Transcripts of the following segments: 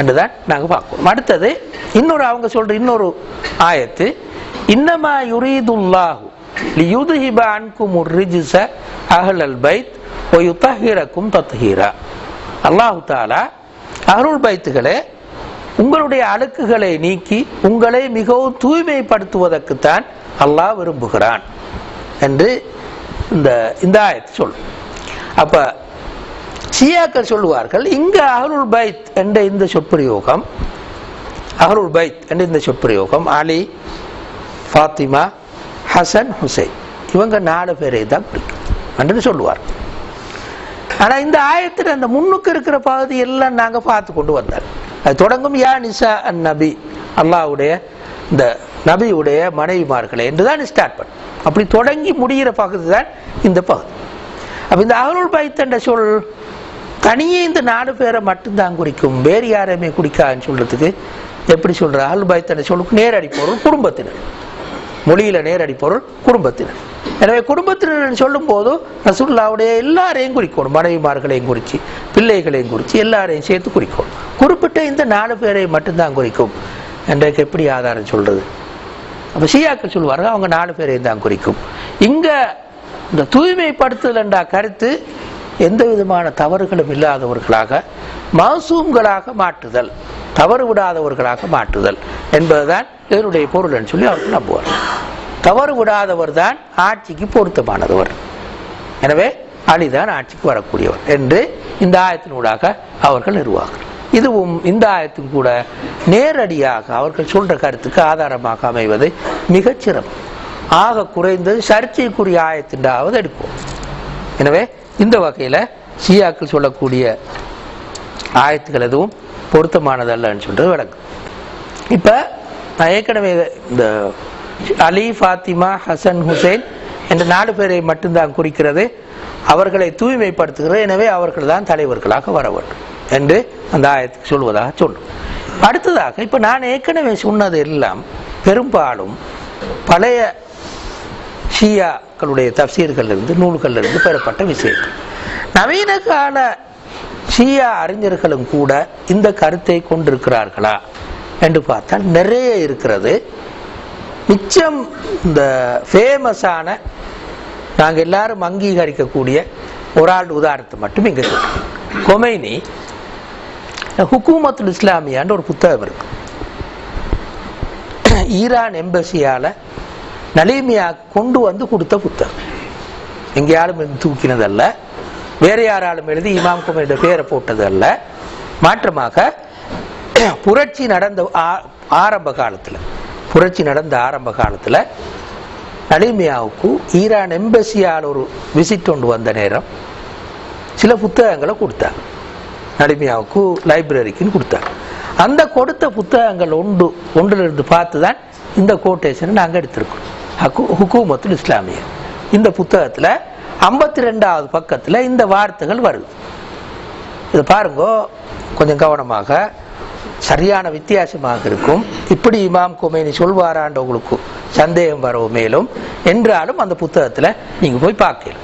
என்றுதான் நாங்கள் பார்க்கணும். அடுத்தது இன்னொரு அவங்க சொல்ற இன்னொரு ஆயத்து இன்னமா யுரீதுல்லாஹு லியுதுஹிப அன்கும் ரிஜ்ஸ அஹ்லல் பைத் வ யுத்தஹிரக்கும் தத்ஹீரா. அல்லாஹு தாலா அருள் பைத்துகளே உங்களுடைய அழுக்குகளை நீக்கி உங்களை மிகவும் தூய்மைப்படுத்துவதற்குத்தான் அல்லாஹ் விரும்புகிறான் என்று இந்த இந்த ஆயத்து சொல்லும். அப்போ ஷியாக்கள் சொல்லுவார்கள் இங்கு அகருல் பைத் என்ற இந்த சொற்பிரயோகம் அகருல் பைத் என்ற இந்த சொற்பிரயோகம் அலி ஃபாத்திமா ஹசன் ஹுசைன். இவங்க நாலு பேரை தான் பிடிக்கும் என்று சொல்லுவார் ஆனால் இந்த ஆயத்தில் அந்த முன்னுக்கு இருக்கிற பகுதி எல்லாம் நாங்கள் பார்த்து கொண்டு வந்தார். அது தொடங்கும் யா நிசா அன் நபி அல்லாஹ்வுடைய இந்த நபியுடைய மனைவிமார்களே என்றுதான் ஸ்டார்ட் பண்ணும் அப்படி தொடங்கி முடிகிற பகுதி தான் இந்த பகுதி. அப்போ இந்த அகருள் பைத் என்ற சொல் தனியே இந்த நாலு பேரை மட்டும்தான் குறிக்கும். வேறு யாரையுமே குடிக்காதுன்னு சொல்றதுக்கு எப்படி சொல்ற? ஆல்பாய்த்தனை பைத் சொல்லுக்கு நேரடி பொருள் குடும்பத்தினர். மொழியில நேரடி பொருள் குடும்பத்தினர். எனவே குடும்பத்தினர் சொல்லும் போது ரசுல்லாவுடைய எல்லாரையும் குறிக்கணும். மனைவிமார்களையும் குறித்து பிள்ளைகளையும் குறித்து எல்லாரையும் சேர்த்து குறிக்கணும். குறிப்பிட்ட இந்த நாலு பேரை மட்டும்தான் குறிக்கும். என்றைக்கு எப்படி ஆதாரம் சொல்றது? அப்போ ஷியாக்கள் சொல்லுவார்கள் அவங்க நாலு பேரையும் தான் குறிக்கும். இங்க இந்த தூய்மைப்படுத்துதல் என்ற கருத்து எந்த விதமான தவறுகளும் இல்லாதவர்களாக மாசூம்களாக மாற்றுதல் தவறு விடாதவர்களாக மாற்றுதல் என்பதுதான் இதனுடைய பொருள் என்று சொல்லி அவர்கள் நம்புவார். தவறு விடாதவர் தான் ஆட்சிக்கு பொருத்தமானவர். எனவே அலிதான் ஆட்சிக்கு வரக்கூடியவர் என்று இந்த ஆயத்தினூடாக அவர்கள் நிறுவார்கள் இதுவும் இந்த ஆயத்தும் கூட நேரடியாக அவர்கள் சொல்ற கருத்துக்கு ஆதாரமாக அமைவது மிகச் ஆக குறைந்தது சர்ச்சைக்குரிய ஆயத்தின்றாவது எடுப்போம். எனவே இந்த வகையில் ஷியாக்கள் சொல்லக்கூடிய ஆயத்துக்கள் எதுவும் பொருத்தமானதல்லன்னு சொல்கிறது வழக்கு. இப்போ நான் ஏற்கனவே இந்த அலி ஃபாத்திமா ஹசன் ஹுசைன் என்ற நாலு பேரை மட்டும்தான் குறிக்கிறது. அவர்களை தூய்மைப்படுத்துகிறது. எனவே அவர்கள் தான் தலைவர்களாக வர வேண்டும் என்று அந்த ஆயத்துக்கு சொல்வதாக சொல்லும் அடுத்ததாக இப்போ நான் ஏற்கனவே சொன்னது எல்லாம் பெரும்பாலும் பழைய ஷியாக்களுடைய தப்சீர்களிலிருந்து இருந்து இருந்து பெறப்பட்ட விஷயங்கள். நவீன கால ஷியா அறிஞர்களும் கூட இந்த கருத்தை கொண்டிருக்கிறார்களா என்று பார்த்தால் நிறைய இருக்கிறது. மிச்சம் இந்த ஃபேமஸான நாங்கள் எல்லாரும் அங்கீகரிக்கக்கூடிய ஒரு ஆள் உதாரணத்தை மட்டும் இங்கே கொமைனி ஹுக்கூமத்துல் இஸ்லாமியான்னு ஒரு புத்தகம் இருக்கு. ஈரான் எம்பசியால் நலீமியா கொண்டு வந்து கொடுத்த புத்தகம். எங்கேயாலும் தூக்கினதல்ல. வேற யாராலும் எழுதி இமாம் குமையோட பேரை போட்டது அல்ல மாற்றமாக புரட்சி நடந்த ஆ- ஆரம்ப காலத்தில் புரட்சி நடந்த ஆரம்ப காலத்தில் நலிமியாவுக்கு ஈரான் எம்பசியால் ஒரு விசிட் கொண்டு வந்த நேரம் சில புத்தகங்களை கொடுத்தாங்க. நலிமியாவுக்கு லைப்ரரிக்குன்னு கொடுத்தாங்க. அந்த கொடுத்த புத்தகங்கள் ஒன்று ஒன்றிலிருந்து பார்த்து தான் இந்த கோட்டேஷனை நாங்கள் எடுத்திருக்கோம். ஹுக்கூமத்துல் இஸ்லாமிய. இந்த புத்தகத்தில் ஐம்பத்தி ரெண்டாவது பக்கத்தில் இந்த வார்த்தைகள் வருது. இது பாருங்க கொஞ்சம் கவனமாக. சரியான வித்தியாசமாக இருக்கும். இப்படி இமாம் குமேனி சொல்வாரான்ற உங்களுக்கு சந்தேகம் வரவும் மேலும். என்றாலும் அந்த புத்தகத்தில் நீங்கள் போய் பார்க்கலாம்.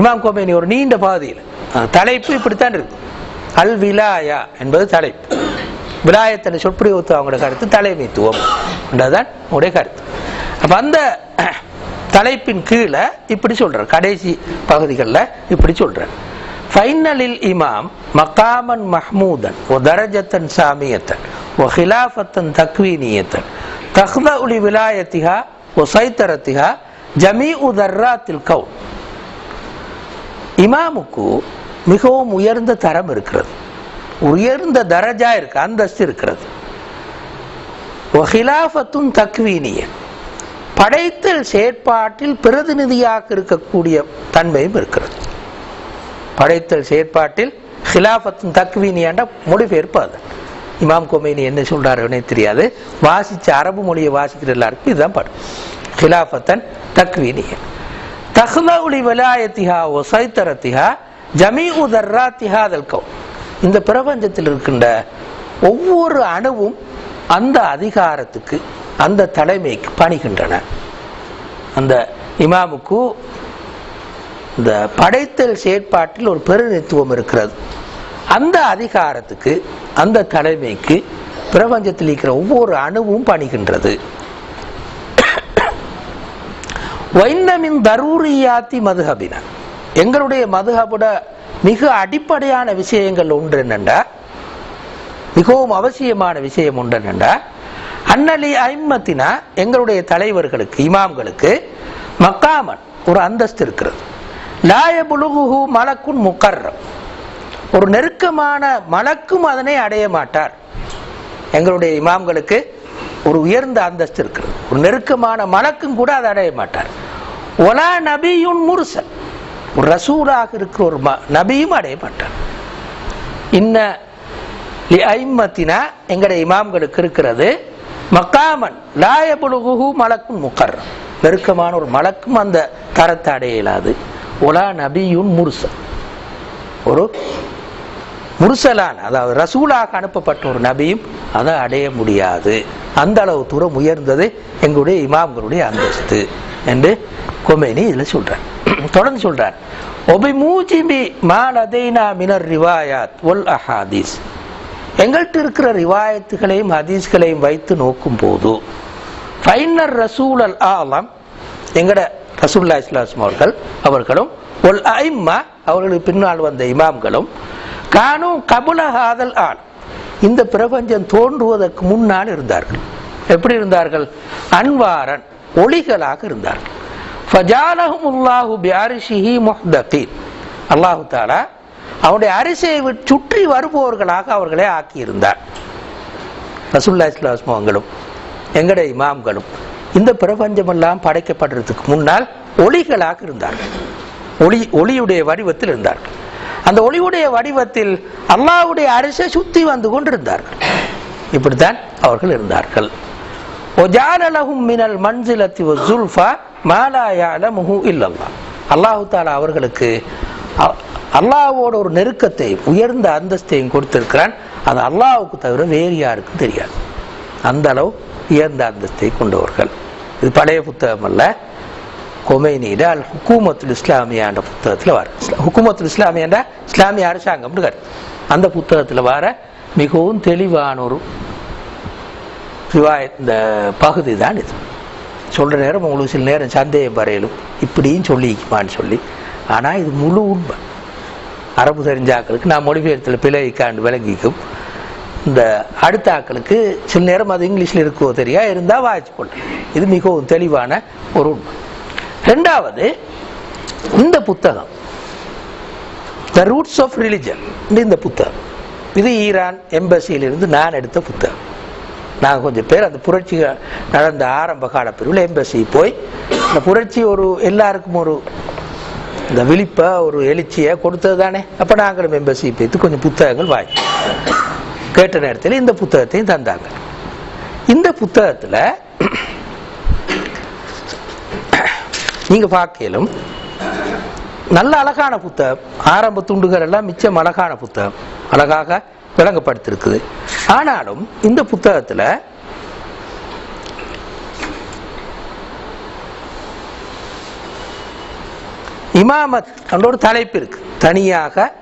இமாம் குமேனி ஒரு நீண்ட பாதையில் தலைப்பு இப்படித்தான் இருக்கு. அல் விலாயா என்பது தலைப்பு. விலாயத்தில் சொற்பிரயோகத்து அவங்களோட கருத்து தலைமைத்துவம். என்றதுதான் உங்களுடைய கருத்து. அப்போ அந்த தலைப்பின் கீழே இப்படி சொல்றார். கடைசி பகுதிகளில் இப்படி சொல்றார். ஃபைனலில் இமாம் மகாமன் மஹ்மூதன் ஒ தரஜத்தன் சாமியத்தன் ஒ ஹிலாஃபத்தன் தக்வீனியத்தன் தஹ்த உலி விலாயத்திகா ஒ சைத்தரத்திகா ஜமீ உதர்ராத்தில் கவுன் இமாமுக்கு மிகவும் உயர்ந்த தரம் இருக்கிறது. உயர்ந்த தரஜா இருக்கு அந்தஸ்து இருக்கிறது. ஹிலாஃபத்தும் தக்வீனியன் படைத்தல் செயற்பாட்டில் பிரதிநிதியாக இருக்கக்கூடிய தன்மையும் இருக்கிறது. படைத்தல் செயற்பாட்டில் ஹிலாஃபத்தும் தக்வீனியாண்ட மொழிபெயர்ப்பு அது இமாம் கொமேனி என்ன சொல்றாருன்னே தெரியாது. வாசிச்ச அரபு மொழியை வாசிக்கிற எல்லாருக்கும் இதுதான் படம் ஹிலாஃபத்தன் தக்வீனிய. தஹ்லவுலி விலாயத்திஹா ஓ சைத்தரத்திஹா ஜமீ உதர்ராத்திஹா அதல்கோ இந்த பிரபஞ்சத்தில் இருக்கின்ற ஒவ்வொரு அணுவும் அந்த அதிகாரத்துக்கு அந்த தலைமைக்கு பணிகின்றன. அந்த இமாமுக்கு இந்த படைத்தல் செயற்பாட்டில் ஒரு பெருநித்துவம் இருக்கிறது. அந்த அதிகாரத்துக்கு அந்த தலைமைக்கு பிரபஞ்சத்தில் இருக்கிற ஒவ்வொரு அணுவும் பணிகின்றது. வைண்ணமின் தரூரியாத்தி மதுஹபின. எங்களுடைய மதுஹபுட மிக அடிப்படையான விஷயங்கள் ஒன்று என்னென்றா மிகவும் அவசியமான விஷயம் ஒன்று என்னென்றா அன்னலி ஐம்மத்தினா எங்களுடைய தலைவர்களுக்கு இமாம்களுக்கு மக்காமன் ஒரு அந்தஸ்து இருக்கிறது. லாயபுலுகு மலக்குன் முக்கர்ரம் ஒரு நெருக்கமான மலக்கும் அதனை அடைய மாட்டார். எங்களுடைய இமாம்களுக்கு ஒரு உயர்ந்த அந்தஸ்து இருக்கிறது. ஒரு நெருக்கமான மலக்கும் கூட அதை அடைய மாட்டார். ஒலா நபியுன் முர்சல். ஒரு ரசூலாக இருக்கிற ஒரு ம- நபியும் அடைய மாட்டார். இன்ன லி ஐம்மத்தினா எங்களுடைய இமாம்களுக்கு இருக்கிறது மக்காமன். லாயபுலுகு மலக்கும் முக்கர் நெருக்கமான ஒரு மலக்கும் அந்த தரத்தை அடைய இயலாது. ஒலா நபியுன் முர்சல். ஒரு முருசலான் அதாவது ரசூலாக அனுப்பப்பட்ட ஒரு நபியும் அதை அடைய முடியாது. அந்த அளவு தூரம் உயர்ந்தது எங்களுடைய இமாம்களுடைய அந்தஸ்து என்று கொமேனி இதில் சொல்றார். தொடர்ந்து சொல்றார். ஒபி மூஜிபி மாலதைனா மினர் ரிவாயாத் ஒல் அஹாதீஸ். எங்கள்கிட்ட இருக்கிற ரிவாயத்துகளையும் ஹதீஸ்களையும் வைத்து நோக்கும் போது ஃபைனர் ரசூல் அல் ஆலம் எங்கட ரசூல்லா இஸ்லாஸ்லாம் அவர்கள் அவர்களும் ஒல் ஐம்மா அவர்களுக்கு பின்னால் வந்த இமாம்களும் கானும் கபுல ஹாதல் ஆல் இந்த பிரபஞ்சம் தோன்றுவதற்கு முன்னால் இருந்தார்கள். எப்படி இருந்தார்கள்? அன்வாரன் ஒளிகளாக இருந்தார்கள். ஃபஜாலஹுமுல்லாஹு பியாரிஷிஹி முஹ்தகீன் அல்லாஹு தாலா அவருடைய அரிசியை சுற்றி வருபவர்களாக அவர்களை ஆக்கியிருந்தார். ரசுல்லா இஸ்லாஸ்மங்களும் எங்கட இமாம்களும் இந்த பிரபஞ்சமெல்லாம் படைக்கப்படுறதுக்கு முன்னால் ஒளிகளாக இருந்தார்கள். ஒளி ஒளியுடைய வடிவத்தில் இருந்தார்கள். அந்த ஒளியுடைய வடிவத்தில் அல்லாவுடைய அரிசை சுத்தி வந்து கொண்டிருந்தார்கள். இப்படித்தான் அவர்கள் இருந்தார்கள். ஒஜானலகும் மினல் மன்சிலத்தி ஜுல்ஃபா மாலாயாலமுஹு இல்லல்லா அல்லாஹு தாலா அவர்களுக்கு அல்லாவோட ஒரு நெருக்கத்தை உயர்ந்த அந்தஸ்தையும் கொடுத்திருக்கிறான். அது அல்லாவுக்கு தவிர வேறு யாருக்கும் தெரியாது. அந்த அளவு உயர்ந்த அந்தஸ்தை கொண்டவர்கள். இது பழைய புத்தகம் அல்ல. கொமைனியிட அல் ஹுக்கூமத்துல் இஸ்லாமியான்ற புத்தகத்தில் வர ஹுக்குமத்துல் இஸ்லாமியாண்டா இஸ்லாமிய அரசாங்கம்னு அந்த புத்தகத்தில் வர மிகவும் தெளிவான ஒரு ரிவாயத் இந்த பகுதி தான் இது. சொல்கிற நேரம் உங்களுக்கு சில நேரம் சந்தேகம் வரையிலும் இப்படியும் சொல்லிக்குமான்னு சொல்லி. ஆனால் இது முழு உண்மை. அரபு தெரிஞ்ச ஆக்களுக்கு நான் மொழிபெயர்த்தில் பிழைக்காண்டு விளங்கிக்கும். இந்த அடுத்த ஆக்களுக்கு சில நேரம் அது இங்கிலீஷில் இருக்கோ தெரியா? இருந்தால் வாய்ச்சி போட்டேன் இது மிகவும் தெளிவான ஒரு உண்மை. ரெண்டாவது இந்த புத்தகம் த ரூட்ஸ் ஆஃப் ரிலிஜன் இந்த புத்தகம். இது ஈரான் எம்பசியிலிருந்து நான் எடுத்த புத்தகம். நாங்கள் கொஞ்சம் பேர் அந்த புரட்சி நடந்த ஆரம்ப கால பிரிவில் எம்பசி போய் அந்த புரட்சி ஒரு எல்லாருக்கும் ஒரு இந்த விழிப்பை ஒரு எழுச்சியை கொடுத்தது தானே அப்போ நாங்களும் எம்பசி வைத்து கொஞ்சம் புத்தகங்கள் வாங்கி கேட்ட நேரத்தில் இந்த புத்தகத்தையும் தந்தாங்க. இந்த புத்தகத்தில் நீங்கள் பார்க்கலும் நல்ல அழகான புத்தகம். ஆரம்ப துண்டுகள் எல்லாம் மிச்சம் அழகான புத்தகம். அழகாக விளங்கப்படுத்திருக்குது. ஆனாலும் இந்த புத்தகத்தில் இமாமத் என்ற ஒரு தலைப்பு இருக்கு. தனியாக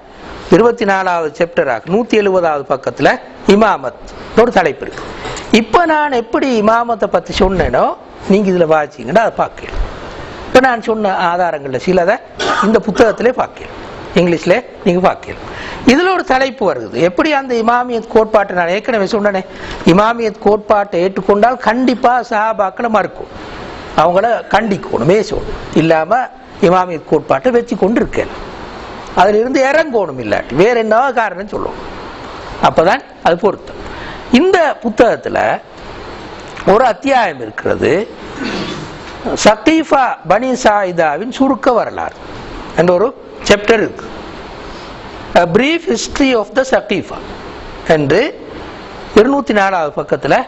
இருபத்தி நாலாவது செப்டராக நூத்தி எழுபதாவது பக்கத்துல இமாமத் ஒரு தலைப்பு இருக்கு. இப்ப நான் எப்படி இமாமத்தை பத்தி சொன்னேனோ நீங்க இதுல வாசிங்கன்னா அதை பார்க்கலாம் இப்ப நான் சொன்ன ஆதாரங்கள்ல சிலதை இந்த புத்தகத்திலே பார்க்கலாம் இங்கிலீஷ்ல நீங்க பார்க்கலாம் இதுல ஒரு தலைப்பு வருது. எப்படி அந்த இமாமியத் கோட்பாட்டை நான் ஏற்கனவே சொன்னேனே இமாமியத் கோட்பாட்டை ஏற்றுக்கொண்டால் கண்டிப்பா சஹாபாக்களை மறுக்கும். அவங்கள கண்டிக்கணும் பேசணும். இல்லாமல் இமாமிய கோட்பாட்டை வச்சு கொண்டிருக்கேன். அதிலிருந்து இருந்து இறங்கணும் இல்லாட்டி வேற என்ன காரணம் சொல்லுவோம். அப்பதான் அது பொருத்தம். இந்த புத்தகத்துல ஒரு அத்தியாயம் இருக்கிறது. சத்தீஃபா பனி சாயிதாவின் சுருக்க வரலாறு என்ற ஒரு சாப்டர் இருக்கு. Brief history of the Saqifah என்று இருநூத்தி நாலாவது பக்கத்துல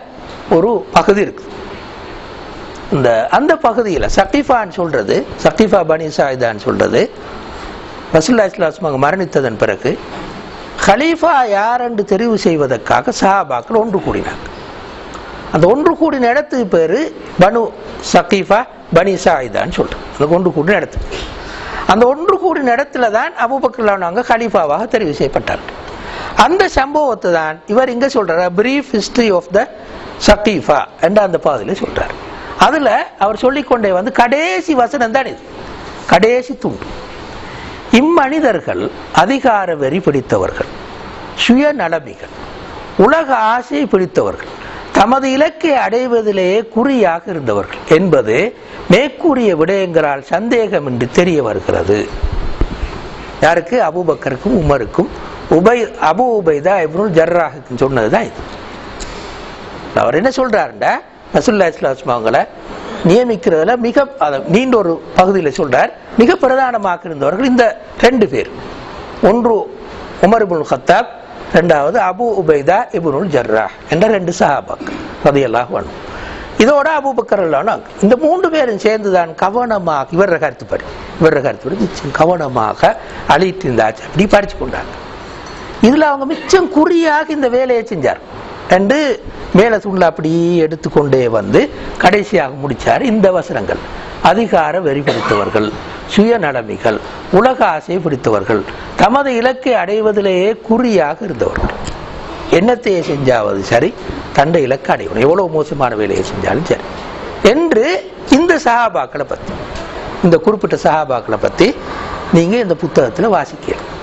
ஒரு பகுதி இருக்கு. இந்த அந்த பகுதியில் சக்திஃபான்னு சொல்கிறது சக்திஃபா பனி சாயிதான்னு சொல்கிறது ரசுல்லா இஸ்லாஸ்ம் அவங்க மரணித்ததன் பிறகு ஹலீஃபா யார் என்று தெரிவு செய்வதற்காக சஹாபாக்கள் ஒன்று கூடினாங்க. அந்த ஒன்று கூடின இடத்துக்கு பேர் பனு சக்கீஃபா பனி சாயிதான்னு சொல்றோம். அந்த ஒன்று கூடின இடத்துக்கு அந்த ஒன்று கூடின இடத்துல தான் அபுபக்கர்லானவங்க ஹலீஃபாவாக தெரிவு செய்யப்பட்டார்கள் அந்த சம்பவத்தை தான் இவர் இங்கே சொல்கிறார் brief history of the Saqifah என்ற அந்த பாதையில சொல்கிறார் அதுல அவர் சொல்லிக்கொண்டே வந்து கடைசி வசனம் தான் இது. கடைசி துண்டு இம்மனிதர்கள் அதிகார வெறி பிடித்தவர்கள் சுயநலமிகள் உலக ஆசை பிடித்தவர்கள் தமது இலக்கை அடைவதிலேயே குறியாக இருந்தவர்கள் என்பது மேற்கூறிய விடயங்களால் சந்தேகமின்றி தெரிய வருகிறது. யாருக்கு? அபுபக்கருக்கும் உமருக்கும். உபை அபு உபைதா இப்னுல் ஜர்ராஹுக்கும் சொன்னதுதான் இது. அவர் என்ன சொல்றாருண்டா? ரசுல்லா இஸ்லாம் அவங்களை நியமிக்கிறதுல மிக நீண்ட ஒரு பகுதியில் சொல்றார். மிக பிரதானமாக இருந்தவர்கள் இந்த ரெண்டு பேர். ஒன்று உமர் இபுல் கத்தாப் ரெண்டாவது அபு உபைதா இபுனுல் ஜர்ரா என்ற ரெண்டு சஹாபாக்கள் ரதியல்லாஹு வேணும் இதோட அபு எல்லாம் இந்த மூன்று பேரும் சேர்ந்துதான் கவனமாக இவர கருத்துப்படி இவர கருத்துப்படி மிச்சம் கவனமாக அழித்திருந்தாச்சு அப்படி படிச்சு கொண்டாங்க இதுல அவங்க மிச்சம் குறியாக இந்த வேலையை செஞ்சார். என்று மேல சுள்ள அப்படியே எடுத்துக்கொண்டே வந்து கடைசியாக முடிச்சார் இந்த வசனங்கள் அதிகார வெறி பிடித்தவர்கள் சுயநலமிகள் உலக ஆசை பிடித்தவர்கள் தமது இலக்கை அடைவதிலேயே குறியாக இருந்தவர்கள். என்னத்தையே செஞ்சாவது சரி தண்டை இலக்கு அடையணும். எவ்வளவு மோசமான வேலையை செஞ்சாலும் சரி. என்று இந்த சகாபாக்களை பத்தி இந்த குறிப்பிட்ட சகாபாக்களை பத்தி நீங்க இந்த புத்தகத்துல வாசிக்கலாம்.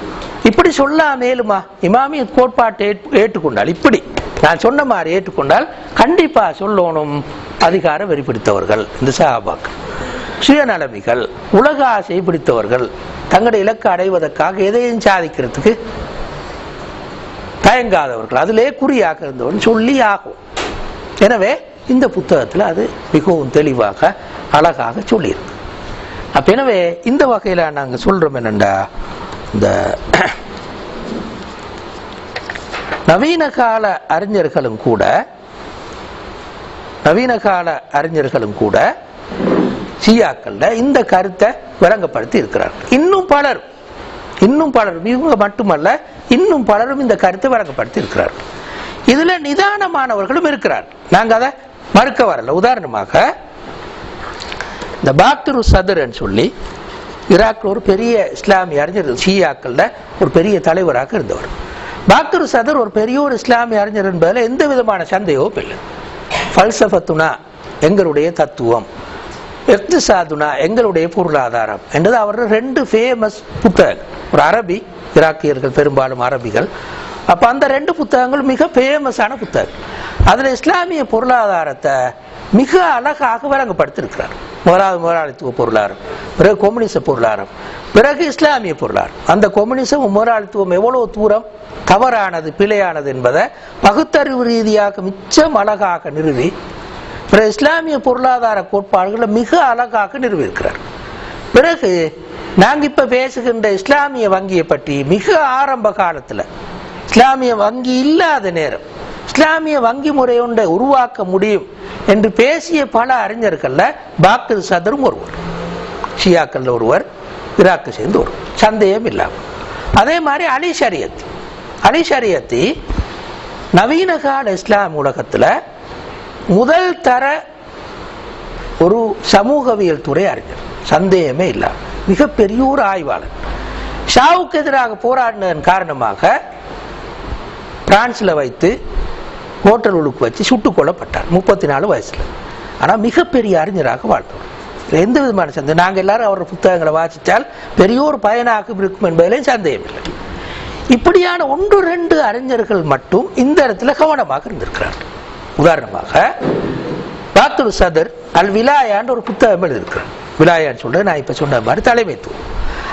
இப்படி சொல்லா மேலுமா இமாமிய கோட்பாட்டை ஏற்று- ஏற்றுக்கொண்டால் இப்படி. நான் சொன்ன மாதிரி ஏற்றுக்கொண்டால் கண்டிப்பாக சொல்லணும் அதிகார வெறி பிடித்தவர்கள் இந்த சஹாபாக்கள். சுயநலமிகள் உலக ஆசை பிடித்தவர்கள் தங்களுடைய இலக்கு அடைவதற்காக எதையும் சாதிக்கிறதுக்கு தயங்காதவர்கள். அதிலே குறியாக இருந்தவன் சொல்லி ஆகும். எனவே இந்த புத்தகத்தில் அது மிகவும் தெளிவாக அழகாக சொல்லியிருக்கு. அப்ப எனவே இந்த வகையில் நாங்கள் சொல்றோம் என்னண்டா இந்த நவீன கால அறிஞர்களும் கூட நவீன கால அறிஞர்களும் கூட ஷியாக்கள்ல இந்த கருத்தை விளங்கப்படுத்தி இருக்கிறார்கள். இன்னும் பலர் இன்னும் பலரும் இவங்க மட்டுமல்ல இன்னும் பலரும் இந்த கருத்தை விளங்கப்படுத்தி இருக்கிறார்கள். இதுல நிதானமானவர்களும் இருக்கிறார் நாங்க அதை மறுக்க வரல. உதாரணமாக இந்த பாக்தரு சதுரன் சொல்லி ஈராக்ல ஒரு பெரிய இஸ்லாமிய அறிஞர் ஷியாக்கள்ல ஒரு பெரிய தலைவராக இருந்தவர். பாக்துரு சதர் ஒரு பெரிய ஒரு இஸ்லாமிய அறிஞர் என்பதில் எந்த விதமான சந்தேகமும் இல்லை. ஃபல்சஃபத்துனா எங்களுடைய தத்துவம். எக்திசாதுனா எங்களுடைய பொருளாதாரம். என்றது அவரோட ரெண்டு ஃபேமஸ் புத்தகம் ஒரு அரபி ஈராக்கியர்கள் பெரும்பாலும் அரபிகள். அப்போ அந்த ரெண்டு புத்தகங்கள் மிக ஃபேமஸான புத்தகம் அதில் இஸ்லாமிய பொருளாதாரத்தை மிக அழகாக வழங்கப்படுத்திருக்கிறார் முதலாவது முதலாளித்துவ பொருளாதாரம் பிறகு கம்யூனிச பொருளாதாரம். பிறகு இஸ்லாமிய பொருளாதாரம் அந்த கொம்யூனிசம் முதலாளித்துவம் எவ்வளவு தூரம் தவறானது பிழையானது என்பதை பகுத்தறிவு ரீதியாக மிச்சம் அழகாக நிறுவி பிற இஸ்லாமிய பொருளாதார கோட்பாடுகளை மிக அழகாக நிறுவியிருக்கிறார். பிறகு நாங்கள் இப்போ பேசுகின்ற இஸ்லாமிய வங்கியை பற்றி மிக ஆரம்ப காலத்தில் இஸ்லாமிய வங்கி இல்லாத நேரம் இஸ்லாமிய வங்கி முறை ஒன்றை உருவாக்க முடியும் என்று பேசிய பல அறிஞர்கள்ல பாக்தர் சதரும் ஒருவர் ஷியாக்கள் ஒருவர் ஈராக்கு சேர்ந்து வரும். சந்தேகம் இல்லாமல் அதே மாதிரி அலி ஷரியத். அலி ஷரியத்தி நவீன கால இஸ்லாம் உலகத்தில் முதல் தர ஒரு சமூகவியல் துறை அறிஞர். சந்தேகமே இல்லை. மிகப்பெரிய ஒரு ஆய்வாளர். ஷாவுக்கு எதிராக போராடினதன் காரணமாக பிரான்ஸில் வைத்து ஹோட்டல் உழுக்கு வச்சு சுட்டுக் கொல்லப்பட்டார். முப்பத்தி நாலு வயசுல. ஆனால் மிகப்பெரிய அறிஞராக வாழ்ந்தவர். எந்த விதமான சந்தேகம்? நாங்க எல்லாரும் அவரோட புத்தகங்களை வாசித்தால் பெரிய ஒரு பயனாக இருக்கும் என்பதிலே சந்தேகம் இல்லை இப்படியான ஒன்று ரெண்டு அறிஞர்கள் மட்டும் இந்த இடத்துல கவனமாக இருந்திருக்கிறார்கள். உதாரணமாக பாத்துல் சதர் அல் விலாயான்னு ஒரு புத்தகம் எழுதியிருக்கிறார். விலாயான்னு சொல்றது நான் இப்ப சொன்ன மாதிரி தலைமைத்துவம்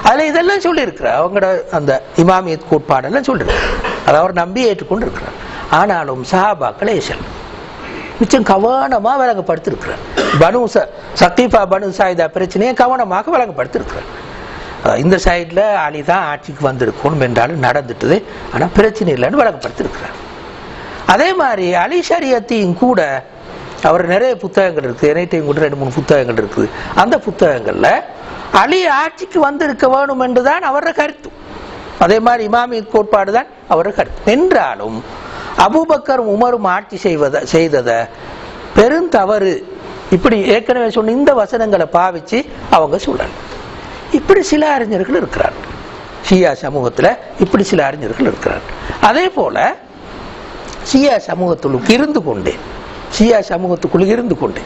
அதுல இதெல்லாம் சொல்லியிருக்கிறார். அவங்களோட அந்த இமாமியத் கோட்பாடெல்லாம் சொல்லியிருக்கிறார். அதை அவர் நம்பி ஏற்றுக்கொண்டு இருக்கிறார் ஆனாலும் சஹாபாக்கள் ஏசல் மிச்சம் கவனமாக வழங்கப்படுத்திருக்கிறார் பனு ச- சத்தீஃபா பனு சாயிதா பிரச்சனையை கவனமாக வழங்கப்படுத்திருக்கிறார் இந்த சைடில் அலி தான் ஆட்சிக்கு வந்திருக்கணும் என்றாலும் நடந்துட்டது. ஆனால் பிரச்சனை இல்லைன்னு வழங்கப்படுத்திருக்கிறார் அதே மாதிரி அலி ஷரியத்தையும் கூட அவர் நிறைய புத்தகங்கள் இருக்குது. என்கிட்டயும் கூட ரெண்டு மூணு புத்தகங்கள் இருக்குது. அந்த புத்தகங்களில் அலி ஆட்சிக்கு வந்திருக்க வேணும் என்றுதான் அவரோட கருத்து. அதே மாதிரி இமாமி கோட்பாடு தான் அவரோட கருத்து. என்றாலும் அபுபக்கர் உமரும் ஆட்சி செய்வத செய்ததை பெருந்தவறு இப்படி ஏற்கனவே சொன்ன இந்த வசனங்களை பாவிச்சு அவங்க சொல்லலாம் இப்படி சில அறிஞர்கள் இருக்கிறார். ஷியா சமூகத்தில் இப்படி சில அறிஞர்கள் இருக்கிறார். அதே போல ஷியா சமூகத்துக்கு இருந்து கொண்டு ஷியா சமூகத்துக்குள் இருந்து கொண்டு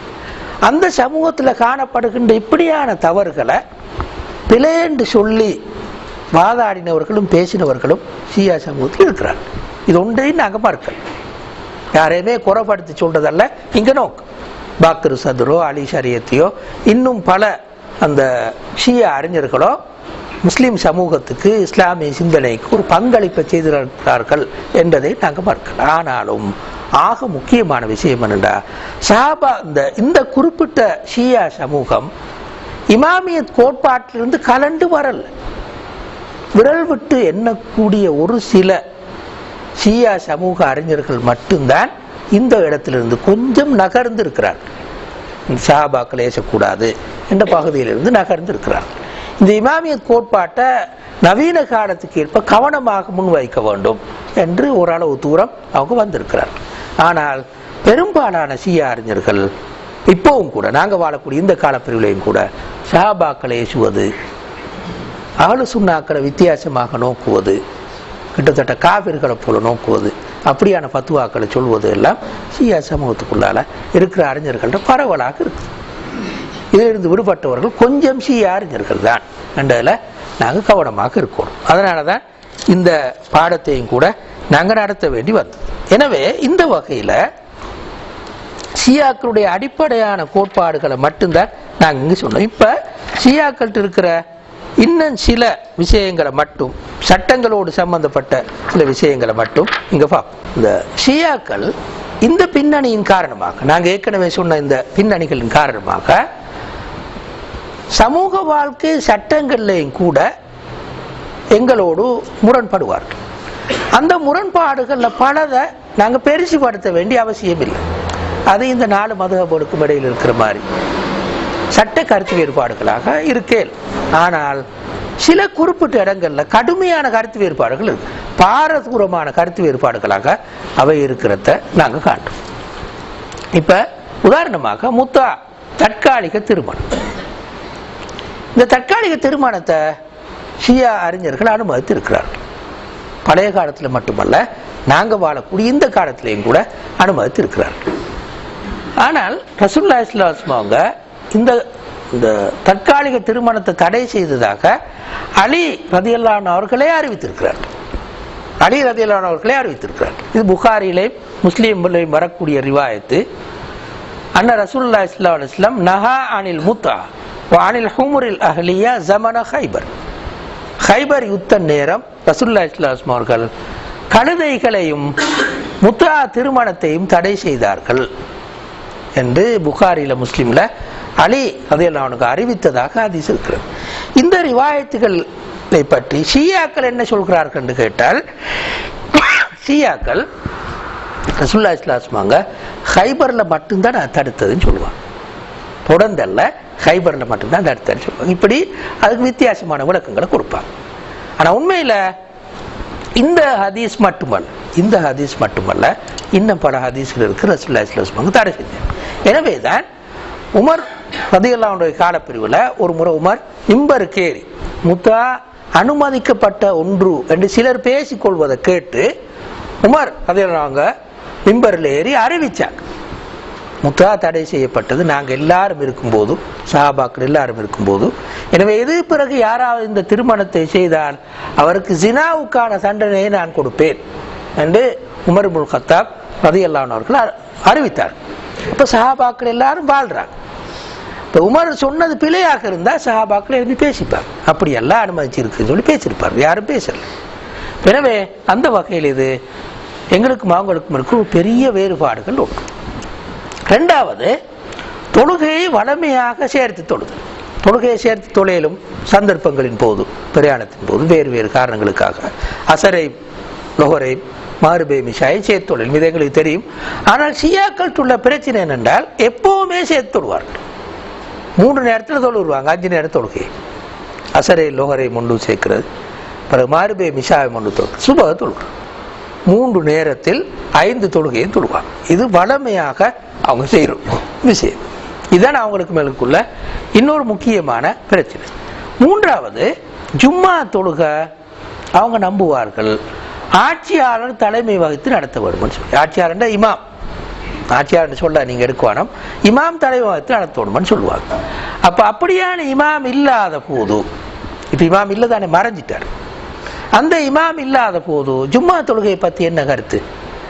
அந்த சமூகத்தில் காணப்படுகின்ற இப்படியான தவறுகளை பிழை என்று சொல்லி வாதாடினவர்களும் பேசினவர்களும் ஷியா சமூகத்தில் இருக்கிறார்கள். இது ஒன்றையும் நாங்கள் பார்க்க யாரையுமே குறைப்படுத்தி சொல்றதல்ல. இங்கே நோக்கு. பாக்கர் சதுரோ அலி ஷரியத்தையோ இன்னும் பல அந்த ஷிய அறிஞர்களோ முஸ்லீம் சமூகத்துக்கு இஸ்லாமிய சிந்தனைக்கு ஒரு பங்களிப்பை செய்திருக்கிறார்கள் என்பதை நாங்கள் பார்க்கலாம் ஆனாலும் ஆக முக்கியமான விஷயம் என்னென்றா சாபா இந்த இந்த குறிப்பிட்ட ஷியா சமூகம் இமாமியத் கோட்பாட்டிலிருந்து கலண்டு வரல. விரல் விட்டு எண்ணக்கூடிய ஒரு சில ஷியா சமூக அறிஞர்கள் மட்டும்தான் இந்த இடத்திலிருந்து கொஞ்சம் நகர்ந்து இருக்கிறார் ஷாபாக்கள் ஏசக்கூடாது என்ற பகுதியிலிருந்து நகர்ந்து இருக்கிறார் இந்த இமாமிய கோட்பாட்டை நவீன காலத்துக்கு ஏற்ப கவனமாக முன்வைக்க வேண்டும் என்று ஓரளவு தூரம் அவங்க வந்திருக்கிறார். ஆனால் பெரும்பாலான சீயா அறிஞர்கள் இப்போவும் கூட நாங்கள் வாழக்கூடிய இந்த காலப்பிரிவுலையும் கூட ஷாபாக்களை ஏசுவது ஆளு சுண்ணாக்களை வித்தியாசமாக நோக்குவது கிட்டத்தட்ட காவிர்களை போல நோக்குவது. அப்படியான பத்துவாக்களை சொல்வது எல்லாம் ஷியா சமூகத்துக்குள்ளால இருக்கிற அறிஞர்கள்ட்ட பரவலாக இருக்குது இதிலிருந்து விடுபட்டவர்கள் கொஞ்சம் ஷியா அறிஞர்கள் தான். என்றதில் நாங்கள் கவனமாக இருக்கணும் அதனால தான் இந்த பாடத்தையும் கூட நாங்கள் நடத்த வேண்டி வந்தது. எனவே இந்த வகையில் ஷியாக்களுடைய அடிப்படையான கோட்பாடுகளை மட்டும்தான் நாங்கள் இங்கே சொன்னோம். இப்போ ஷியாக்கள்கிட்ட இருக்கிற இன்னும் சில விஷயங்களை மட்டும் சட்டங்களோடு சம்பந்தப்பட்ட சில விஷயங்களை மட்டும் இங்க பார்ப்போம் இந்த ஷியாக்கள் இந்த பின்னணியின் காரணமாக நாங்கள் ஏற்கனவே சொன்ன இந்த பின்னணிகளின் காரணமாக சமூக வாழ்க்கை சட்டங்கள்லையும் கூட எங்களோடு முரண்படுவார்கள். அந்த முரண்பாடுகளில் பலதை நாங்கள் பெருசுபடுத்த வேண்டிய அவசியம் இல்லை அது இந்த நாலு மதுகபோடுக்கும் இடையில் இருக்கிற மாதிரி. சட்ட கருத்து வேறுபாடுகளாக இருக்கேன் ஆனால் சில குறிப்பிட்ட இடங்களில் கடுமையான கருத்து வேறுபாடுகள் இருக்கு. பாரதூரமான கருத்து வேறுபாடுகளாக அவை இருக்கிறத நாங்கள் காட்டுறோம் இப்ப உதாரணமாக முத்தா தற்காலிக திருமணம். இந்த தற்காலிக திருமணத்தை ஷியா அறிஞர்கள் அனுமதித்து இருக்கிறார்கள் பழைய காலத்தில் மட்டுமல்ல நாங்கள் வாழக்கூடிய இந்த காலத்திலையும் கூட அனுமதித்து இருக்கிறார்கள் ஆனால் ரசுல்லா இஸ்லாம் அவங்க இந்த இந்த தற்காலிக திருமணத்தை தடை செய்ததாக அலி ரதியல்லான் அவர்களே அறிவித்திருக்கிறார். அலி ரதியல்லான் அவர்களே அறிவித்திருக்கிறார். இது புகாரிலே முஸ்லீம்லையும் வரக்கூடிய ரிவாயத்து. அன்ன ரசூல்லா இஸ்லா இஸ்லாம் நஹா அனில் முத்தா அனில் ஹூமுரில் அஹ்லியா ஜமன ஹைபர். ஹைபர் யுத்த நேரம் ரசூல்லா இஸ்லாம் அவர்கள் கழுதைகளையும் முத்தா திருமணத்தையும் தடை செய்தார்கள். என்று புகாரியில் முஸ்லீமில் அலி அதையெல்லாம் அறிவித்ததாக ஹதீஸ் இருக்கிறது. இந்த ரிவாயத்துகளை பற்றி ஷியாக்கள் என்ன சொல்கிறார்கள் என்று கேட்டால் ஷியாக்கள் ரசுல்லா இஸ்லாஸ்மாங்க ஹைபரில் மட்டும்தான் தடுத்ததுன்னு சொல்லுவாங்க. தொடர்ந்தல்ல ஹைபரில் மட்டும்தான் தடுத்ததுன்னு சொல்லுவாங்க. இப்படி அதுக்கு வித்தியாசமான விளக்கங்களை கொடுப்பாங்க. ஆனால் உண்மையில் இந்த ஹதீஸ் மட்டுமல்ல இந்த ஹதீஸ் மட்டுமல்ல இன்னும் பல ஹதீஸ்கள் இருக்குது ரசுல்லா இஸ்லாஸ்மாங்க தடை செஞ்சாங்க. எனவே தான் உமர் ரதியுல்லாவுடைய காலப்பிரிவில் ஒரு முறை உமர் மிம்பருக்கு ஏறி முத்தா அனுமதிக்கப்பட்ட ஒன்று என்று சிலர் பேசிக்கொள்வதை கேட்டு உமர் ரதியுல்லாங்க மிம்பரில் ஏறி அறிவிச்சாங்க. முத்தா தடை செய்யப்பட்டது நாங்கள் எல்லாரும் இருக்கும்போது சஹாபாக்கள் எல்லாரும் இருக்கும்போது. எனவே எது பிறகு யாராவது இந்த திருமணத்தை செய்தால் அவருக்கு ஜினாவுக்கான தண்டனையை நான் கொடுப்பேன் என்று உமர் முல் கத்தாப் ரதியல்லான் அவர்கள் அறிவித்தார். இப்போ சஹாபாக்கள் எல்லாரும் வாழ்றாங்க. இப்போ உமர் சொன்னது பிழையாக இருந்தால் சஹாபாக்கள் எழுதி பேசிப்பார் அப்படி எல்லாம் அனுமதிச்சிருக்குன்னு சொல்லி பேசியிருப்பார் யாரும் பேசல. எனவே அந்த வகையில் இது எங்களுக்கும் அவங்களுக்கும் இருக்கும் பெரிய வேறுபாடுகள் உண்டு. ரெண்டாவது தொழுகையை வளமையாக சேர்த்து தொழுது தொழுகையை சேர்த்து தொழிலும் சந்தர்ப்பங்களின் போது பிரயாணத்தின் போது வேறு வேறு காரணங்களுக்காக. அசரை நுகரை மாறுபே மிஷாயை சேர்த்து தொழில் இது எங்களுக்கு தெரியும். ஆனால் ஷியாக்கள் உள்ள பிரச்சனை என்னென்றால் எப்பவுமே சேர்த்து தொழுவார்கள் மூன்று நேரத்தில் தொழுவாங்க அஞ்சு நேரம் தொழுகை. அசரை லோகரை முண்டு சேர்க்கிறது. பிறகு மாறுபே மிஷாவை முண்டு தொழு சுப தொழுகிறோம் மூன்று நேரத்தில் ஐந்து தொழுகையும் தொழுவாங்க. இது வளமையாக அவங்க செய்கிறோம் விஷயம் இதுதான் அவங்களுக்கு மேலுக்குள்ள இன்னொரு முக்கியமான பிரச்சனை. மூன்றாவது ஜும்மா தொழுகை அவங்க நம்புவார்கள். ஆட்சியாளர் தலைமை வகித்து நடத்த வேண்டும் சொல்லி. ஆட்சியாளர் இமாம். ஆட்சியாளர் சொல்ல நீங்க எடுக்கணும் இமாம் தலைமை வகித்து நடத்தணும்னு சொல்லுவாங்க. அப்ப அப்படியான இமாம் இல்லாத போது இப்ப இமாம் இல்லை தானே மறைஞ்சிட்டார். அந்த இமாம் இல்லாத போது ஜும்மா தொழுகையை பத்தி என்ன கருத்து?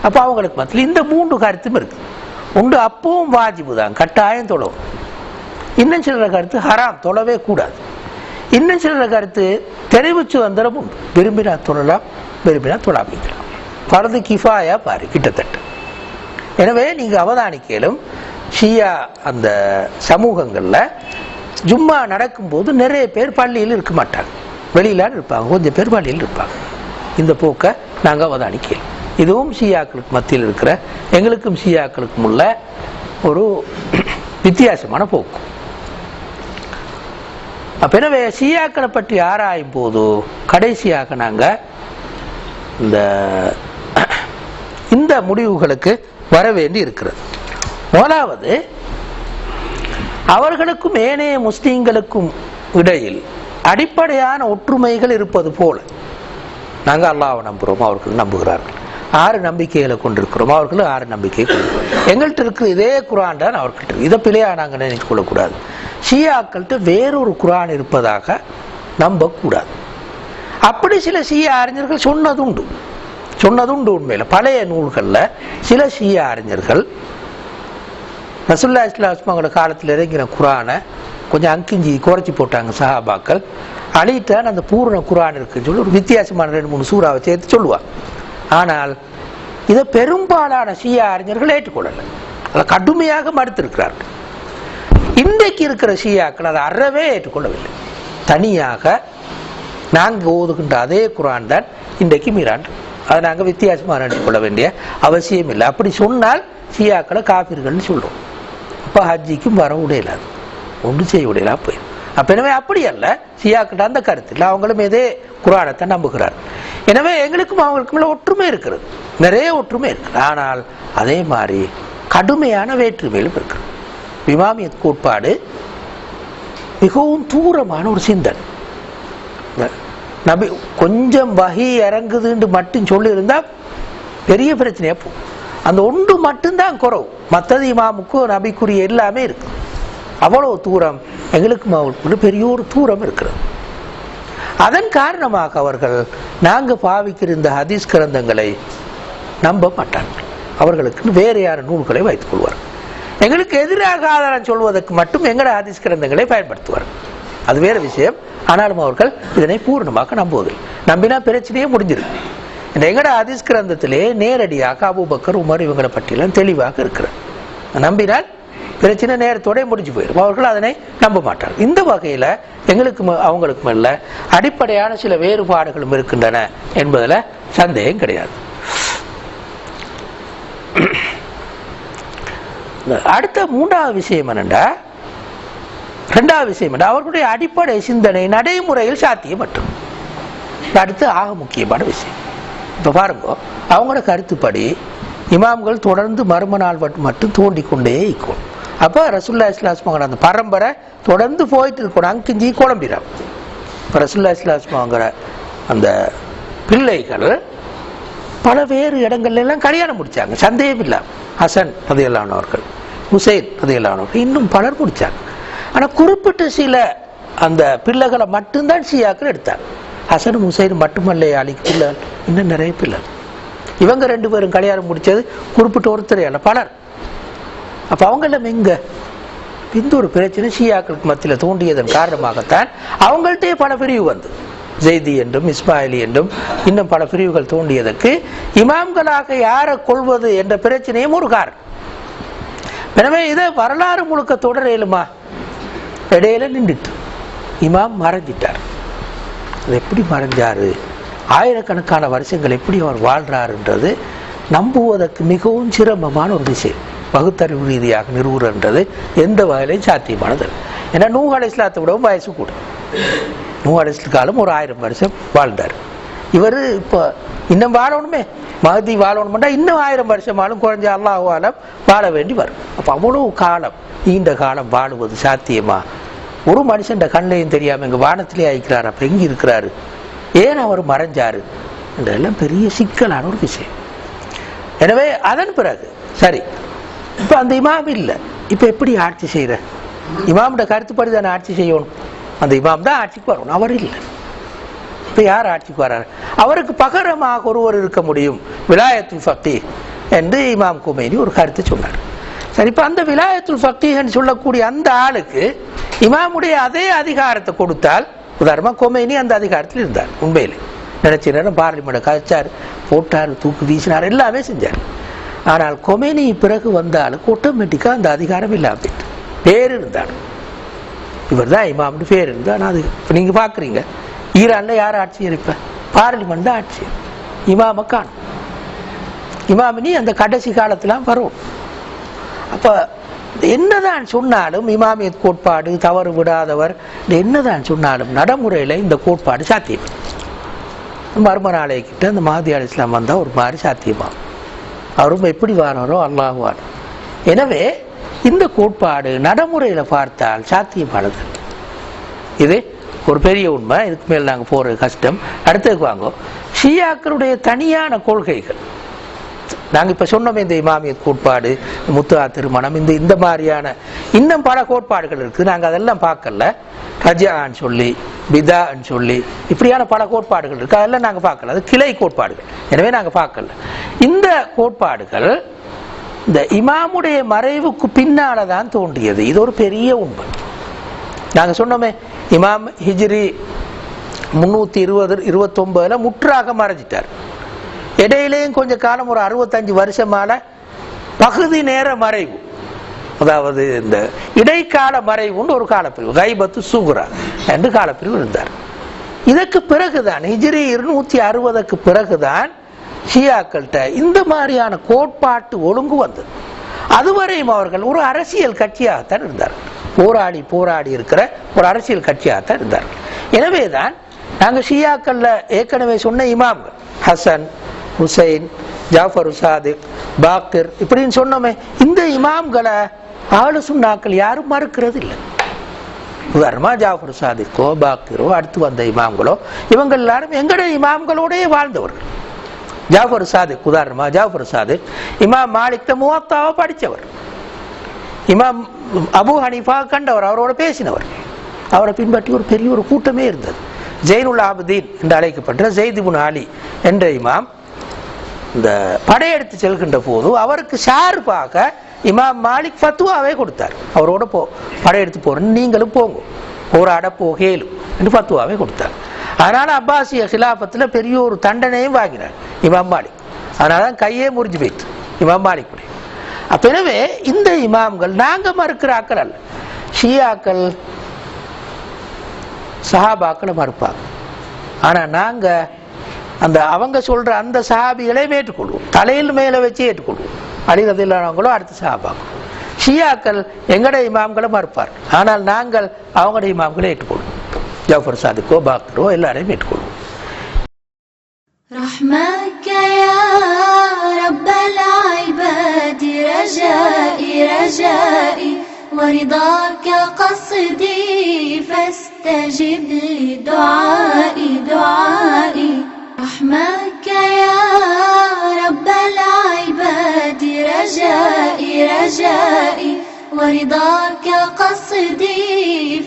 அப்ப அவங்களுக்கு மத்தியில் இந்த மூன்று கருத்தும் இருக்கு. உண்டு அப்பவும் வாஜிபு தான் கட்டாயம் தொழவும் இன்னும் சிலர் கருத்து ஹராம் தொழவே கூடாது. இன்னும் சிலர் கருத்து தெரிவு சுதந்திரம் உண்டு. விரும்பினா தொழலாம் விரும்பினா தொழாமிக்கலாம் பரது கிஃபாயா பாரு கிட்டத்தட்ட. எனவே நீங்க அவதானிக்கலும் ஷியா அந்த சமூகங்கள்ல ஜும்மா நடக்கும்போது நிறைய பேர் பள்ளியில் இருக்க மாட்டாங்க. வெளியில இருப்பாங்க கொஞ்சம் பேர் பள்ளியில் இருப்பாங்க. இந்த போக்கை நாங்கள் அவதானிக்கலாம் இதுவும் ஷியாக்களுக்கு மத்தியில் இருக்கிற எங்களுக்கும் ஷியாக்களுக்கும் உள்ள ஒரு வித்தியாசமான போக்கு. அப்ப எனவே ஷியாக்களை பற்றி ஆராயும் போது கடைசியாக நாங்கள் இந்த இந்த முடிவுகளுக்கு வர வேண்டி இருக்கிறது. முதலாவது அவர்களுக்கும் ஏனைய முஸ்லீம்களுக்கும் இடையில் அடிப்படையான ஒற்றுமைகள் இருப்பது போல. நாங்கள் அல்லாவை நம்புகிறோம் அவர்கள் நம்புகிறார்கள். ஆறு நம்பிக்கைகளை கொண்டிருக்கிறோம் அவர்களும் ஆறு நம்பிக்கை கொண்டிருக்கிறோம் எங்கள்கிட்ட இருக்கிற இதே குரான் தான் அவர்கள்ட்ட இருக்கு. இதை பிழையா நாங்கள் நினைத்து கொள்ளக்கூடாது ஷியாக்கள்கிட்ட வேறொரு குரான் இருப்பதாக நம்பக்கூடாது அப்படி சில சீய அறிஞர்கள் சொன்னதுண்டு. சொன்னதுண்டு உண்மையில். பழைய நூல்களில் சில சீய அறிஞர்கள் ரசுல்லா இஸ்லாஸ்மாவோட காலத்தில் இறங்கின குரானை கொஞ்சம் அங்கிஞ்சி குறைச்சி போட்டாங்க சஹாபாக்கள். அழிட்டான் அந்த பூரண குரான் இருக்குன்னு சொல்லி ஒரு வித்தியாசமான ரெண்டு மூணு சூறாவை சேர்த்து சொல்லுவாள் ஆனால் இதை பெரும்பாலான சீய அறிஞர்கள் ஏற்றுக்கொள்ளலை. அதை கடுமையாக மறுத்திருக்கிறார்கள் இன்றைக்கு இருக்கிற ஷியாக்கள் அதை அறவே ஏற்றுக்கொள்ளவில்லை. தனியாக நாங்கள் ஓதுகின்ற அதே குரான் தான் இன்றைக்கு மீரான் அதை நாங்கள் வித்தியாசமாக நினைத்துக் கொள்ள வேண்டிய அவசியம் இல்லை. அப்படி சொன்னால் ஷியாக்களை காப்பீர்கள்னு சொல்கிறோம் அப்போ ஹஜ்ஜிக்கும் வர உடையலாது ஒன்றும் செய்ய உடையலா போயிடும் அப்போ எனவே அப்படி அல்ல. ஷியாக்கிட்ட அந்த கருத்து இல்லை அவங்களும் இதே குரானத்தை நம்புகிறார் எனவே எங்களுக்கும் அவங்களுக்கும் ஒற்றுமை இருக்கிறது. நிறைய ஒற்றுமை இருக்குது ஆனால் அதே மாதிரி கடுமையான வேற்றுமையிலும் இருக்கிறது. இமாமியத் கோட்பாடு மிகவும் தூரமான ஒரு சிந்தனை. நபி கொஞ்சம் வகி இறங்குதுன்னு மட்டும் சொல்லியிருந்தா பெரிய பிரச்சனையா போகும் அந்த ஒன்று மட்டும்தான் குறவு. மற்றது இமாமுக்கும் நபிக்குரிய எல்லாமே இருக்கு. அவ்வளோ தூரம் எங்களுக்கு அவர்களுக்கு பெரிய ஒரு தூரம் இருக்கிறது. அதன் காரணமாக அவர்கள் நாங்கள் பாவிக்கிற இந்த ஹதீஸ் கிரந்தங்களை நம்ப மாட்டார்கள். அவர்களுக்கு வேறு யார் நூல்களை வைத்துக் கொள்வார்கள். எங்களுக்கு எதிராக ஆதாரம் சொல்வதற்கு மட்டும் எங்களோட ஹதீஸ் கிரந்தங்களை பயன்படுத்துவார்கள். அது வேற விஷயம். ஆனாலும் அவர்கள் இதனை பூர்ணமாக நம்புவது நம்பினா பிரச்சனையே முடிஞ்சிருக்கு இந்த எங்கட அதிஸ் கிரந்தத்திலே நேரடியாக அபுபக்கர் உமர் இவங்களை பற்றியெல்லாம் தெளிவாக இருக்கிறார். நம்பினால் பிரச்சனை நேரத்தோட முடிஞ்சு போயிடும். அவர்கள் அதனை நம்ப மாட்டார்கள். இந்த வகையில் எங்களுக்கும் அவங்களுக்கும் இல்லை அடிப்படையான சில வேறுபாடுகளும் இருக்கின்றன என்பதில் சந்தேகம் கிடையாது. அடுத்த மூன்றாவது விஷயம் என்னென்னா ரெண்டாவது விஷயம் அவர்களுடைய அடிப்படை சிந்தனை நடைமுறையில் சாத்தியமற்றது அடுத்து ஆக முக்கியமான விஷயம். இப்போ பாருங்க அவங்களோட கருத்துப்படி இமாம்கள் தொடர்ந்து மர்ம நாள் மட்டும் தோண்டிக்கொண்டே இருக்கும். அப்போ ரசுல்லா இஸ்லாஸ்மாங்கிற அந்த பரம்பரை தொடர்ந்து போயிட்டு இருக்கணும். அங்கிஞ்சி குழம்பிடும். இப்போ ரசுல்லா இஸ்லாஸ்மாங்கிற அந்த பிள்ளைகள் பல வேறு இடங்கள்லாம் கல்யாணம் முடிச்சாங்க. சந்தேகம் இல்லை ஹசன் பதியலானவர்கள் ஹுசைன் பதியலானவர்கள் இன்னும் பலர் முடித்தாங்க ஆனா குறிப்பிட்ட சில அந்த பிள்ளைகளை மட்டும்தான் ஷியாக்கள் எடுத்தாங்க. ஹசனும் ஹுசைன் மட்டுமல்ல அலிக்கு பிள்ளை இன்னும் நிறைய பிள்ளை இவங்க ரெண்டு பேரும் கல்யாணம் முடிச்சது குறிப்பிட்ட ஒருத்தர் அல்ல பலர். அப்ப அவங்க எல்லாம் இந்த ஒரு பிரச்சனை ஷியாக்களுக்கு மத்தியில் தோண்டியதன் காரணமாகத்தான் அவங்கள்ட்டே பல பிரிவு வந்து ஜெய்தி என்றும் இஸ்மாயிலி என்றும் இன்னும் பல பிரிவுகள் தோண்டியதற்கு இமாம்களாக யாரை கொள்வது என்ற பிரச்சனையும் ஒரு காரணம். எனவே இதை வரலாறு முழுக்க தொடர இயலுமா இடையில நின்றுட்டு. இமாம் மறைஞ்சிட்டார். அது எப்படி மறைஞ்சாரு? ஆயிரக்கணக்கான வருஷங்கள் எப்படி அவர் வாழ்கிறாருன்றது நம்புவதற்கு மிகவும் சிரமமான ஒரு விஷயம். பகுத்தறிவு ரீதியாக நிறுவுறன்றது எந்த வகையிலையும் சாத்தியமானது. ஏன்னா நூ அலை இஸ்லாத்தை விடவும் வயசு கூட. நூ அலை காலம் ஒரு ஆயிரம் வருஷம் வாழ்ந்தார். இவர் இப்போ இன்னும் வாழணுமே. மகதி வாழணும்னா இன்னும் ஆயிரம் வருஷமாலும் குறைஞ்ச அல்லாஹாலம் வாழ வேண்டி வரும். அப்போ அவ்வளோ காலம் நீண்ட காலம் வாழுவது சாத்தியமா? ஒரு மனுஷன் கண்ணையும் தெரியாமல் இங்கே வானத்திலே ஆயிக்கிறார். அப்போ எங்கே இருக்கிறாரு? ஏன் அவர் மறைஞ்சாரு? என்றெல்லாம் பெரிய சிக்கலான ஒரு விஷயம். எனவே அதன் பிறகு சரி இப்போ அந்த இமாம் இல்லை. இப்போ எப்படி ஆட்சி செய்கிற இமாம்கிட்ட கருத்துப்படி தானே ஆட்சி செய்யணும். அந்த இமாம் தான் ஆட்சிக்கு வரணும். அவர் இல்லை. இப்போ யார் ஆட்சிக்கு வரார் அவருக்கு பகரமாக ஒருவர் இருக்க முடியும். விலாயத்துல் ஃபக்தி என்று இமாம் குமேனி ஒரு கருத்து சொன்னார். சரி இப்போ அந்த விலாயத்துல் ஃபக்தின்னு சொல்லக்கூடிய அந்த ஆளுக்கு இமாமுடைய அதே அதிகாரத்தை கொடுத்தால் உதாரணமாக கொமேனி அந்த அதிகாரத்தில் இருந்தார் உண்மையில் நினைச்ச நேரம் பார்லிமெண்ட் கழிச்சார் போட்டார் தூக்கு வீசினார் எல்லாமே செஞ்சார். ஆனால் கொமேனி பிறகு வந்தாலும் ஆட்டோமேட்டிக்காக அந்த அதிகாரம் இல்லாமல் பேர் இருந்தார். இவர் தான் இமாம்னு பேர் இருந்தார் ஆனால் அது இப்போ நீங்கள் பார்க்குறீங்க ஈரானில் யார் ஆட்சி இருப்ப பார்லிமெண்ட் தான் ஆட்சி. இமாம கான். இமாமினி அந்த கடைசி காலத்துலாம் வரும். அப்போ என்னதான் சொன்னாலும் இமாமியத் கோட்பாடு தவறு விடாதவர். இந்த என்னதான் சொன்னாலும் நடைமுறையில் இந்த கோட்பாடு சாத்தியம்? மர்ம நாளை கிட்ட இந்த மாதி அலி இஸ்லாம் வந்தால் ஒரு மாதிரி சாத்தியமாகும் அவரும் எப்படி வாராரோ அல்லாஹுவார் எனவே இந்த கோட்பாடு நடைமுறையில் பார்த்தால் சாத்தியமானது. இது ஒரு பெரிய உண்மை இதுக்கு மேல் நாங்கள் போகிறது கஷ்டம். அடுத்ததுக்கு வாங்க ஷியாக்களுடைய தனியான கொள்கைகள். நாங்கள் இப்போ சொன்னோமே இந்த இமாமிய கோட்பாடு முத்துவா திருமணம் இந்த இந்த மாதிரியான இன்னும் பல கோட்பாடுகள் இருக்குது நாங்கள் அதெல்லாம் பார்க்கல. ரஜான்னு சொல்லி பிதான்னு சொல்லி இப்படியான பல கோட்பாடுகள் இருக்குது அதெல்லாம் நாங்கள் பார்க்கல. அது கிளை கோட்பாடுகள். எனவே நாங்கள் பார்க்கல. இந்த கோட்பாடுகள் இந்த இமாமுடைய மறைவுக்கு பின்னால தான் தோன்றியது. இது ஒரு பெரிய உண்மை. நாங்கள் சொன்னோமே இமாம் ஹிஜ்ரி முந்நூற்றி இருபது இருபத்தொம்பதில் முற்றாக மறைஞ்சிட்டார். இடையிலேயும் கொஞ்ச காலம் ஒரு அறுபத்தஞ்சு வருஷமான பகுதி நேர மறைவு. அதாவது இந்த இடைக்கால மறைவுன்னு ஒரு காலப்பிரிவு கைபத்து சுகுரா என்று காலப்பிரிவு இருந்தார். இதற்கு பிறகுதான் ஹிஜ்ரி இருநூத்தி அறுபதுக்கு பிறகுதான் ஷியாக்கள்கிட்ட இந்த மாதிரியான கோட்பாட்டு ஒழுங்கு வந்தது. அதுவரையும் அவர்கள் ஒரு அரசியல் கட்சியாகத்தான் இருந்தார்கள். போராடி போராடி இருக்கிற ஒரு அரசியல் கட்சியாகத்தான் இருந்தார். எனவே தான் நாங்கள் ஷியாக்கள்ல ஏற்கனவே சொன்ன இமாம்கள் ஹசன் ஹுசைன் ஜாஃபர் உசாது பாக்கர் இப்படின்னு சொன்னோமே இந்த இமாம்களை ஆளு சுண்ணாக்கள் யாரும் மறுக்கிறது இல்லை உதாரணமா ஜாஃபர் சாதிக்கோ பாக்கிரோ அடுத்து வந்த இமாம்களோ இவங்க எல்லாரும் எங்களுடைய இமாம்களோடய வாழ்ந்தவர்கள். ஜாஃபர் சாதிக் உதாரணமா ஜாஃபர் சாதிக் இமாம் மாலிக் மூவத்தாவை படித்தவர் இமாம் அபு ஹனிஃபா கண்டவர் அவரோட பேசினவர். அவரை பின்பற்றி ஒரு பெரிய ஒரு கூட்டமே இருந்தது. ஜெயினுல் ஆபுதீன் என்று அழைக்கப்பட்ட ஜெய்திபுன் அலி என்ற இமாம் இந்த படையெடுத்து செல்கின்ற போது அவருக்கு சார்பாக இமாம் மாலிக் ஃபத்துவாவே கொடுத்தார். அவரோட போ படையெடுத்து போறேன்னு நீங்களும் போங்க. போராட போகேலும் என்று ஃபத்துவாவே கொடுத்தார். அதனால அப்பாசிய சிலாபத்தில் பெரிய ஒரு தண்டனையும் வாங்கினார் இமாம் மாலிக். அதனால தான் கையே முறிஞ்சு போயிட்டு இமாம் மாலிக் பிறவே இந்த இமாம்கள் நாங்க மறுக்கிற ஆக்கள் அல்ல. ஷியாக்கள் சஹாபாக்களை மறுப்பாங்க. ஆனா நாங்க அந்த அவங்க சொல்ற அந்த சஹாபிகளை ஏற்றுக்கொள்வோம். தலையில் மேல வச்சு ஏற்றுக்கொள்வோம். இல்லாதவங்களும் அடுத்த சஹாபாக்கள். ஷியாக்கள் எங்கட இமாம்களை மறுப்பார். ஆனால் நாங்கள் அவங்களோட இமாம்களை ஏற்றுக்கொள்வோம். ஜாஃபர் சாதுக்கோ பாக்ரோ எல்லாரையும் ஏற்றுக்கொள்வோம். ரஹ்மான். رجائي ورضاك قصدي فاستجب لدعائي دعائي. رحمك يا رب العباد رجائي رجائي. ورضاك قصدي